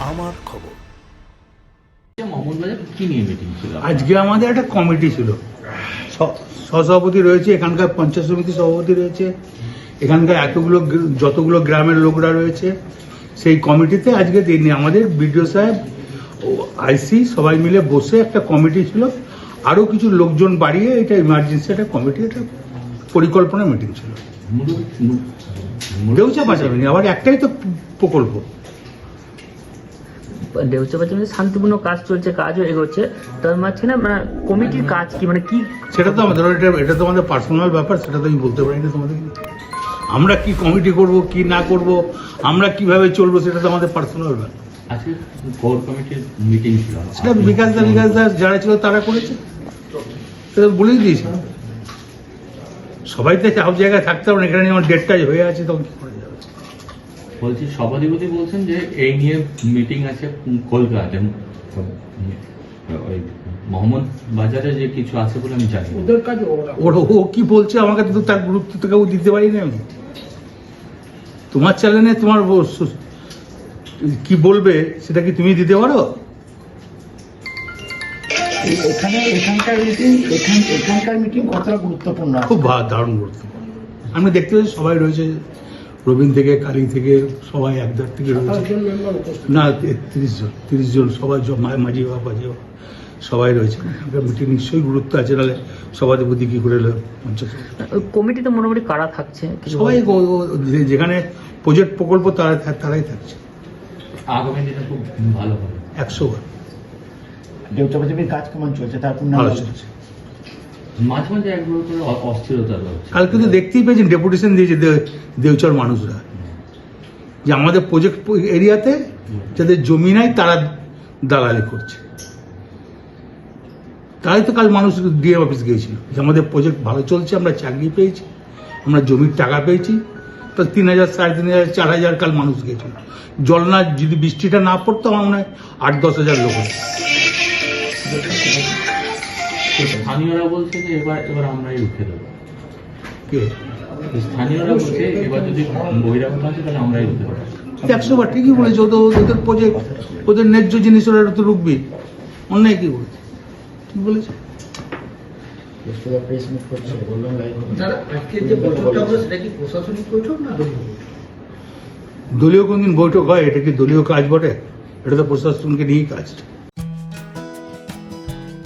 আমার খবর। মোহাম্মদবাজার কি নিয়ে মিটিং ছিল? আজকে আমাদের একটা কমিটি ছিল। স- সহসভাপতি রয়েছে এখানকার পঞ্চায়েত সমিতি সভাপতি রয়েছে এখানকার এতগুলো যতগুলো গ্রামের লোকরা রয়েছে। সেই কমিটিতে আজকে দিন আমাদের বিডিও সাহেব ও আইসি সবাই মিলে বসে একটা কমিটি ছিল। আরও কিছু লোকজন বাড়িয়ে এটা ইমার্জেন্সি একটা কমিটি একটা পরিকল্পনা মিটিং ছিল। মুরু- বাঁচাবেনি আবার একটাই তো প্রকল্প। দেউচা বাচ্চা মানে শান্তিপূর্ণ কাজ চলছে কাজও এগোচ্ছে। তার মাঝখানে মানে কমিটির কাজ কি মানে কি সেটা তো আমাদের এটা এটা তো আমাদের পার্সোনাল ব্যাপার সেটা তো আমি বলতে পারি না তোমাদের। আমরা কি কমিটি করব কি না করব আমরা কীভাবে চলবো সেটা তো আমাদের পার্সোনাল ব্যাপার। আজকে কোর কমিটির মিটিং ছিল। সেটা বিকাশ দা বিকাশ দাস যারা ছিল তারা করেছে। সেটা বলেই দিয়েছে। সবাই তো সব জায়গায় থাকতে হবে না এখানে যেমন ডেটটা হয়ে আছে তখন কি করা বলছি সভাধিপতি বলছেন যে এই নিয়ে মিটিং আছে কলকাতাতে। ওই মোহাম্মদ বাজারে যে কিছু আছে বলে আমি জানি না। ওর ও কি বলছে? আমাকে তো তার গুরুত্ব তো কেউ দিতে পারি না আমি। তোমার চ্যানেলে তোমার কি বলবে? সেটা কি তুমি দিতে পারো? এখানে এখানকার মিটিং এখান এখানকার মিটিং কতটা গুরুত্বপূর্ণ খুব দারুণ গুরুত্বপূর্ণ। আমি দেখতে পাচ্ছি সবাই রয়েছে। রবীন থেকে কালী থেকে সবাই একদার থেকে রয়েছে। না তিরিশ জন তিরিশ জন সবাই মাঝি বাবা মাঝি বাবা সবাই রয়েছে। মিটিং নিশ্চয়ই গুরুত্ব আছে নাহলে সভাধিপতি কি করে এলো পঞ্চায়েত কমিটিতে মোটামুটি কারা থাকছে? সবাই যেখানে প্রজেক্ট প্রকল্প তারা তারাই থাকছে। আগামী দিনে খুব ভালো হবে। একশো বার। কাজ কেমন চলছে তার পূর্ণাঙ্গ ভালো চলছে। মাঝে মাঝে একবার করে অস্থিরতা রয়েছে। কালকে তো দেখতেই পেয়েছেন ডেপুটেশন দিয়েছে দে- দেউচর মানুষরা। যে আমাদের প্রজেক্ট এরিয়াতে যাদের জমি নাই তারা দালালি করছে। তাই তো কাল মানুষ ডিএম অফিস গিয়েছিল। যে আমাদের প্রজেক্ট ভালো চলছে আমরা চাকরি পেয়েছি আমরা জমির টাকা পেয়েছি। তো তিন হাজার সাড়ে তিন হাজার চার হাজার কাল মানুষ গিয়েছিল। জল না যদি বৃষ্টিটা না পড়তো আমার মনে হয় আট দশ হাজার লোক হতো। স্থানীয়রা বলছে যে এবার এবার আমরাই রুখে দেবো। স্থানীয়রা বলছে এবার যদি বহিরাগত আছে তাহলে আমরাই রুখে দেবো। একশো বার ঠিকই বলেছে ওদের ওদের প্রজেক্ট ওদের ন্যায্য জিনিস ওরা তো রুখবি অন্যায় কি বলেছে? ঠিক বলেছে? দলীয় কোনদিন বৈঠক হয়? এটা কি দলীয় কাজ বটে? এটা তো প্রশাসনকে নিয়েই কাজ।